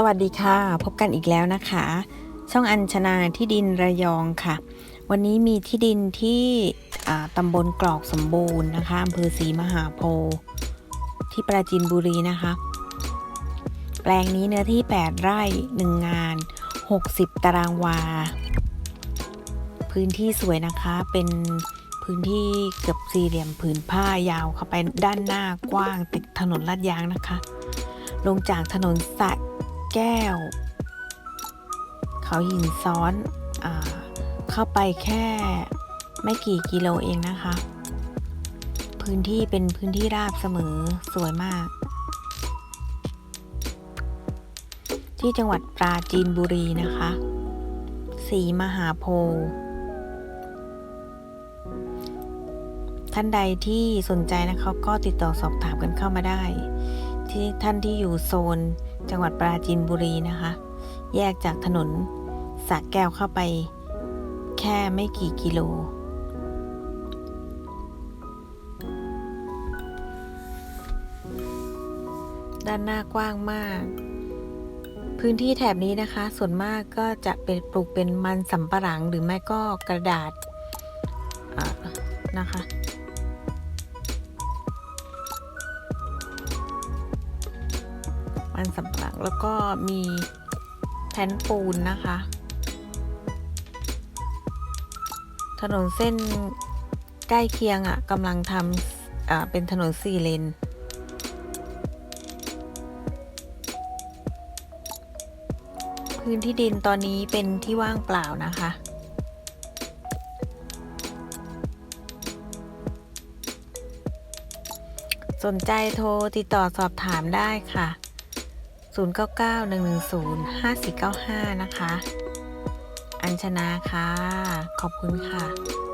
สวัสดีค่ะ พบกันอีกแล้วนะคะ ช่องอัญชนาที่ดินระยองค่ะ วันนี้มีที่ดินที่อ่าตำบลกรอกสมบูรณ์นะคะอำเภอศรีมหาโพธิ์ที่ปราจีนบุรีนะคะ แปลงนี้เนื้อที่ 8 ไร่ 1 งาน 60 ตารางวา พื้นที่สวยนะคะเป็นพื้นที่เกือบสี่เหลี่ยมผืนผ้ายาวเข้าไปด้านหน้ากว้างติดถนนลาดยางนะคะ ลงจากถนนสระ แก้ว เขาหินซ้อนอเข้าไปแค่ไม่กี่กิโลเองนะคะ พื้นที่เป็นพื้นที่ราบเสมอสวยมาก ที่จังหวัดปราจีนบุรีนะคะ สีมหาโพธิ์ท่านใดที่สนใจนะคะก็ติดต่อสอบถามกันเข้ามาได้ ที่ท่านที่อยู่โซน จังหวัดปราจีนบุรีนะคะ แยกจากถนนสระแก้วเข้าไป แค่ไม่กี่กิโล ด้านหน้ากว้างมาก พื้นที่แถบนี้นะคะ ส่วนมากก็จะเป็นปลูกเป็นมันสำปะหลังหรือไม่ก็กระดาษนะคะ มันสำปะหลังแล้วก็มีแผ่นปูนนะคะ ถนนเส้นใกล้เคียงอะ่ะกำลังทำเป็นถนนสี่เลนพื้นที่ดินตอนนี้เป็นที่ว่างเปล่านะคะ สนใจโทรติดต่อสอบถามได้ค่ะ 0991105495 นะคะ อัญชนาค่ะ ขอบคุณค่ะ